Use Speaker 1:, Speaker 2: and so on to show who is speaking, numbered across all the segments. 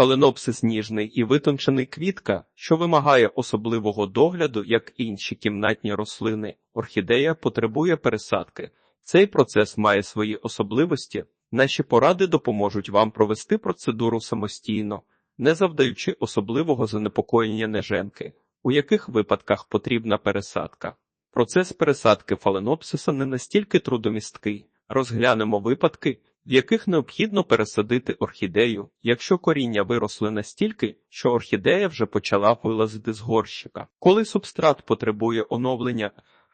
Speaker 1: Фаленопсис ніжний і витончений квітка, що вимагає особливого догляду, як інші кімнатні рослини. Орхідея потребує пересадки. Цей процес має свої особливості. Наші поради допоможуть вам провести процедуру самостійно, не завдаючи особливого занепокоєння неженки, у яких випадках потрібна пересадка. Процес пересадки фаленопсиса не настільки трудомісткий. Розглянемо випадки, в яких необхідно пересадити орхідею, якщо коріння виросли настільки, що орхідея вже почала вилазити з горщика. Коли субстрат потребує оновлення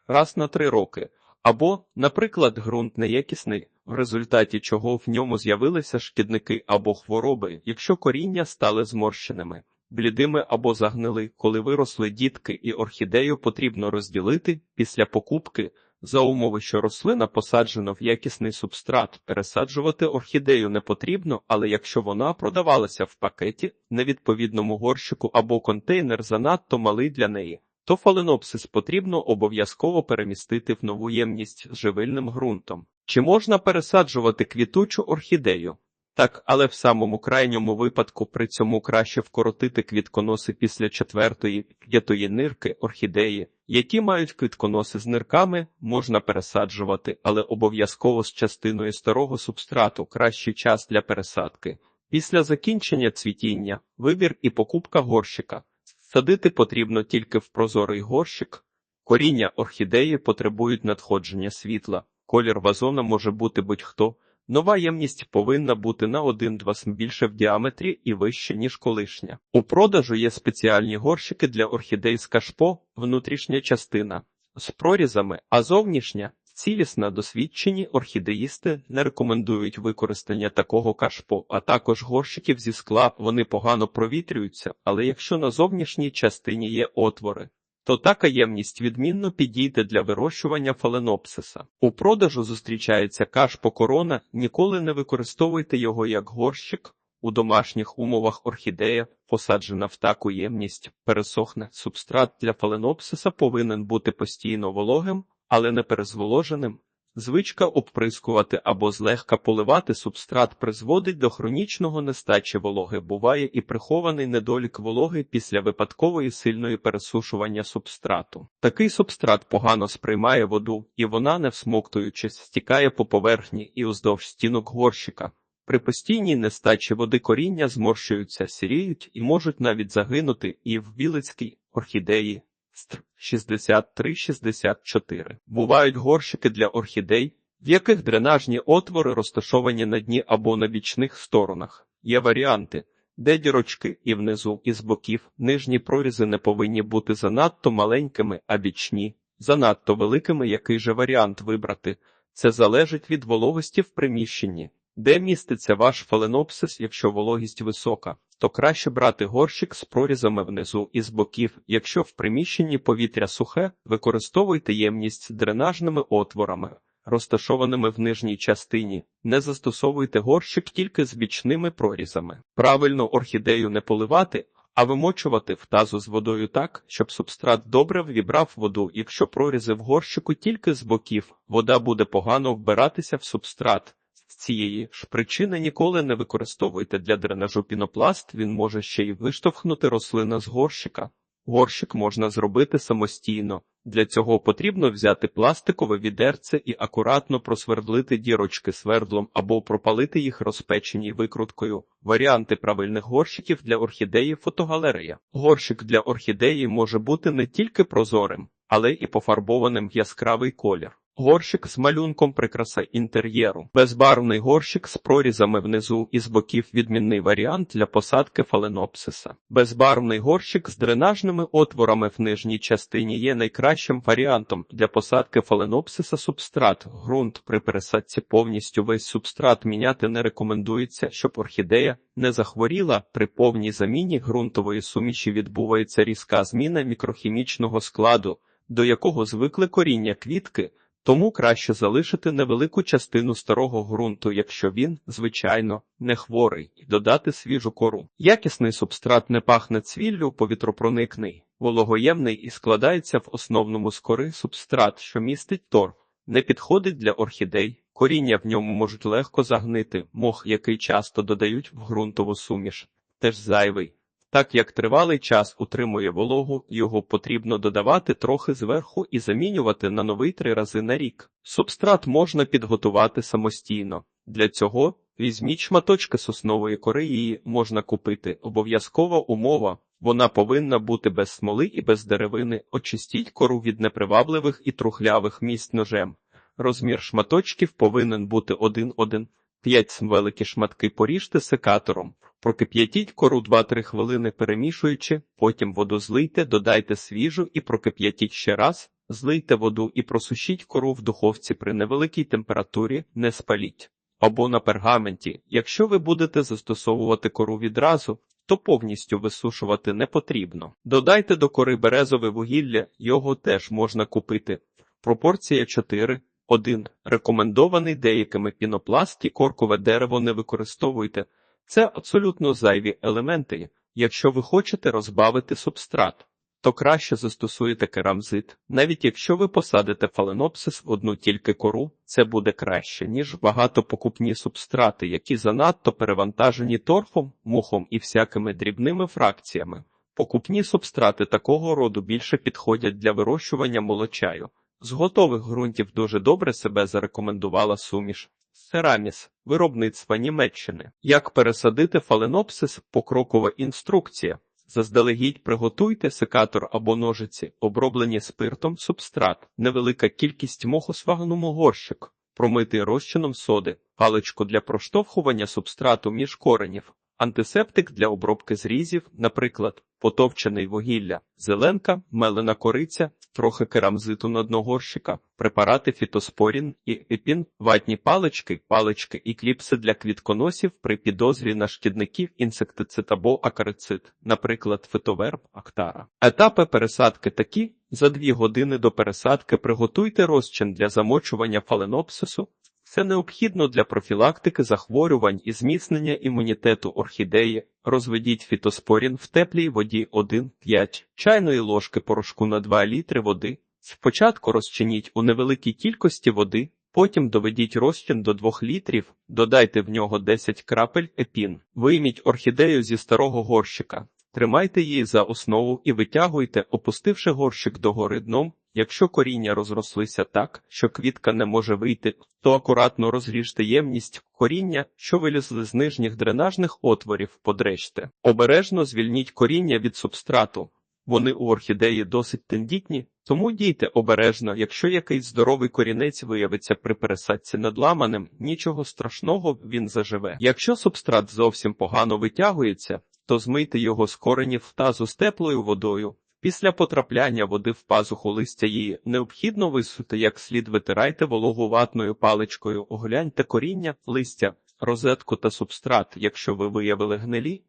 Speaker 1: раз на три роки, або, наприклад, ґрунт неякісний, в результаті чого в ньому з'явилися шкідники або хвороби, якщо коріння стали зморщеними, блідими або загнили, коли виросли дітки і орхідею потрібно розділити після покупки. За умови, що рослина посаджена в якісний субстрат, пересаджувати орхідею не потрібно, але якщо вона продавалася в пакеті, невідповідному горщику або контейнер занадто малий для неї, то фаленопсис потрібно обов'язково перемістити в нову ємність з живильним ґрунтом. Чи можна пересаджувати квітучу орхідею? Так, але в самому крайньому випадку при цьому краще вкоротити квітконоси після четвертої п'ятої нирки орхідеї, які мають квітконоси з нирками, можна пересаджувати, але обов'язково з частиною старого субстрату кращий час для пересадки. Після закінчення цвітіння, вибір і покупка горщика. Садити потрібно тільки в прозорий горщик. Коріння орхідеї потребують надходження світла. Колір вазона може бути будь-хто. Нова ємність повинна бути на 1-2 см більше в діаметрі і вище, ніж колишня. У продажу є спеціальні горщики для орхідей з кашпо, внутрішня частина з прорізами, а зовнішня цілісна досвідчені орхідеїсти не рекомендують використання такого кашпо, а також горщиків зі скла. Вони погано провітрюються, але якщо на зовнішній частині є отвори, то така ємність відмінно підійде для вирощування фаленопсиса. У продажу зустрічається кашпо корона, ніколи не використовуйте його як горщик. У домашніх умовах орхідея, посаджена в таку ємність, пересохне. Субстрат для фаленопсиса повинен бути постійно вологим, але не перезволоженим. Звичка обприскувати або злегка поливати субстрат призводить до хронічного нестачі вологи. Буває і прихований недолік вологи після випадкової сильної пересушування субстрату. Такий субстрат погано сприймає воду, і вона, не всмоктуючись, стікає по поверхні і уздовж стінок горщика. При постійній нестачі води коріння зморщуються, сіріють і можуть навіть загинути і в білицькій орхідеї. Стр 63-64. Бувають горщики для орхідей, в яких дренажні отвори розташовані на дні або на бічних сторонах. Є варіанти, де дірочки і внизу, і з боків нижні прорізи не повинні бути занадто маленькими, а бічні, занадто великими, який же варіант вибрати. Це залежить від вологості в приміщенні. Де міститься ваш фаленопсис, якщо вологість висока, то краще брати горщик з прорізами внизу і з боків. Якщо в приміщенні повітря сухе, використовуйте ємність дренажними отворами, розташованими в нижній частині. Не застосовуйте горщик тільки з бічними прорізами. Правильно орхідею не поливати, а вимочувати в тазу з водою так, щоб субстрат добре ввібрав воду. Якщо прорізи в горщику тільки з боків, вода буде погано вбиратися в субстрат. Цієї ж причини ніколи не використовуйте для дренажу пінопласт, він може ще й виштовхнути рослина з горщика. Горщик можна зробити самостійно. Для цього потрібно взяти пластикове відерце і акуратно просвердлити дірочки свердлом або пропалити їх розпеченій викруткою. Варіанти правильних горщиків для орхідеї фотогалерея. Горщик для орхідеї може бути не тільки прозорим, але і пофарбованим в яскравий колір. Горщик з малюнком прикраса інтер'єру. Безбарвний горщик з прорізами внизу і з боків відмінний варіант для посадки фаленопсиса. Безбарвний горщик з дренажними отворами в нижній частині є найкращим варіантом для посадки фаленопсиса субстрат. Грунт при пересадці повністю весь субстрат міняти не рекомендується, щоб орхідея не захворіла. При повній заміні ґрунтової суміші відбувається різка зміна мікрохімічного складу, до якого звикли коріння квітки. Тому краще залишити невелику частину старого ґрунту, якщо він, звичайно, не хворий, і додати свіжу кору. Якісний субстрат не пахне цвіллю, повітропроникний, вологоємний і складається в основному з кори субстрат, що містить торф, не підходить для орхідей. Коріння в ньому можуть легко загнити, мох, який часто додають в ґрунтову суміш. теж зайвий. Так як тривалий час утримує вологу, його потрібно додавати трохи зверху і замінювати на новий три рази на рік. Субстрат можна підготувати самостійно. Для цього візьміть шматочки соснової кори, її можна купити. Обов'язкова умова. Вона повинна бути без смоли і без деревини. Очистіть кору від непривабливих і трухлявих місць ножем. Розмір шматочків повинен бути 1-1. 5 великі шматки поріжте секатором. Прокип'ятіть кору 2-3 хвилини перемішуючи, потім воду злийте, додайте свіжу і прокип'ятіть ще раз, злийте воду і просушіть кору в духовці при невеликій температурі, не спаліть. Або на пергаменті. Якщо ви будете застосовувати кору відразу, то повністю висушувати не потрібно. Додайте до кори березове вугілля, його теж можна купити. Пропорція 4. 1. Рекомендований деякими пінопласті коркове дерево не використовуйте. Це абсолютно зайві елементи. Якщо ви хочете розбавити субстрат, то краще застосуєте керамзит. Навіть якщо ви посадите фаленопсис в одну тільки кору, це буде краще, ніж багатопокупні субстрати, які занадто перевантажені торфом, мухом і всякими дрібними фракціями. Покупні субстрати такого роду більше підходять для вирощування молочаю. З готових ґрунтів дуже добре себе зарекомендувала суміш. Сераміс, виробництва Німеччини. Як пересадити фаленопсис? Покрокова інструкція. Заздалегідь приготуйте секатор або ножиці, оброблені спиртом субстрат, невелика кількість мохосвагному горщик, промитий розчином соди, паличку для проштовхування субстрату між коренів, антисептик для обробки зрізів, наприклад, потовчений вугілля, зеленка, мелена кориця, трохи керамзиту на дно горщика, препарати фітоспорін і епін, ватні палички, палички і кліпси для квітконосів при підозрі на шкідників інсектицид або акарицид, наприклад, фитоверб актара. Етапи пересадки такі: за дві години до пересадки приготуйте розчин для замочування фаленопсису. Це необхідно для профілактики захворювань і зміцнення імунітету орхідеї. Розведіть фітоспорін в теплій воді 1-5 чайної ложки порошку на 2 літри води. Спочатку розчиніть у невеликій кількості води, потім доведіть розчин до 2 літрів, додайте в нього 10 крапель епін. Вийміть орхідею зі старого горщика. Тримайте її за основу і витягуйте, опустивши горщик догори дном. Якщо коріння розрослися так, що квітка не може вийти, то акуратно розріжте ємність коріння, що вилізли з нижніх дренажних отворів, подрежте. Обережно звільніть коріння від субстрату. Вони у орхідеї досить тендітні, тому дійте обережно, якщо якийсь здоровий корінець виявиться при пересадці надламаним, нічого страшного він заживе. Якщо субстрат зовсім погано витягується, то змийте його з коренів в тазу з теплою водою. Після потрапляння води в пазуху листя її необхідно висути, як слід витирайте вологу ватною паличкою, огляньте коріння, листя, розетку та субстрат, якщо ви виявили гнилі,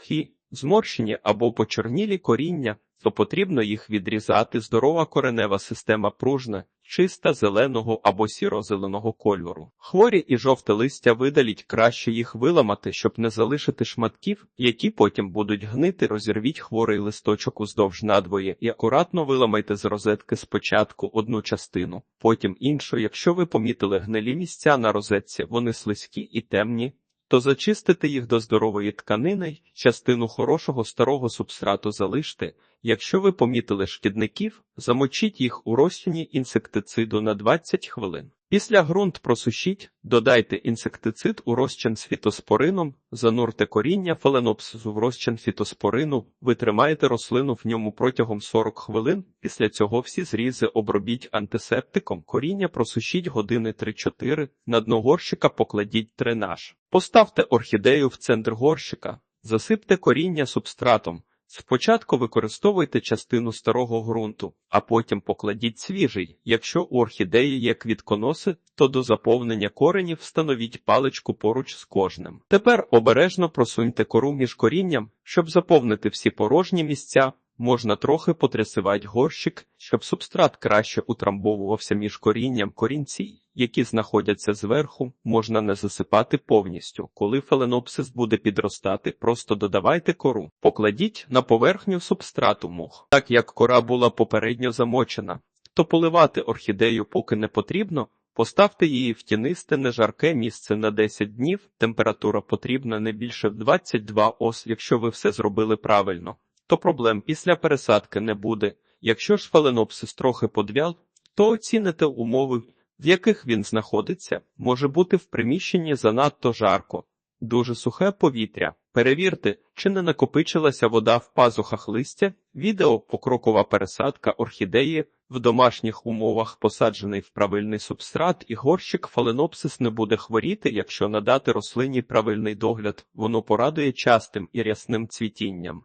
Speaker 1: хі, зморщені або почорнілі коріння, то потрібно їх відрізати. Здорова коренева система пружна, чиста зеленого або сіро-зеленого кольору. Хворі і жовте листя видаліть, краще їх виламати, щоб не залишити шматків, які потім будуть гнити. Розірвіть хворий листочок уздовж надвоє і акуратно виламайте з розетки спочатку одну частину, потім іншу. Якщо ви помітили гнилі місця на розетці, вони слизькі і темні. То зачистити їх до здорової тканини, частину хорошого старого субстрату залиште. Якщо ви помітили шкідників, замочіть їх у розчині інсектициду на 20 хвилин. Після ґрунт просушіть, додайте інсектицид у розчин з фітоспорином, занурте коріння фаленопсису в розчин фітоспорину, ви тримаєте рослину в ньому протягом 40 хвилин. Після цього всі зрізи обробіть антисептиком, коріння просушіть години 3-4, на дно горщика покладіть дренаж. Поставте орхідею в центр горщика, засипте коріння субстратом. Спочатку використовуйте частину старого ґрунту, а потім покладіть свіжий. Якщо у орхідеї є квітконоси, то до заповнення коренів встановіть паличку поруч з кожним. Тепер обережно просуньте кору між корінням, щоб заповнити всі порожні місця. Можна трохи потрясивати горщик, щоб субстрат краще утрамбовувався між корінням корінці, які знаходяться зверху, можна не засипати повністю. Коли фаленопсис буде підростати, просто додавайте кору, покладіть на поверхню субстрату мох. Так як кора була попередньо замочена, то поливати орхідею поки не потрібно, Поставте її в тінисте нежарке місце на 10 днів. Температура потрібна не більше в 22 ос. Якщо ви все зробили правильно, то проблем після пересадки не буде. Якщо ж фаленопсис трохи подвял, то оціните умови, в яких він знаходиться. Може бути в приміщенні занадто жарко, дуже сухе повітря. Перевірте, чи не накопичилася вода в пазухах листя. Відео покрокова пересадка орхідеї в домашніх умовах посаджений в правильний субстрат і горщик фаленопсис не буде хворіти, якщо надати рослині правильний догляд, воно порадує частим і рясним цвітінням.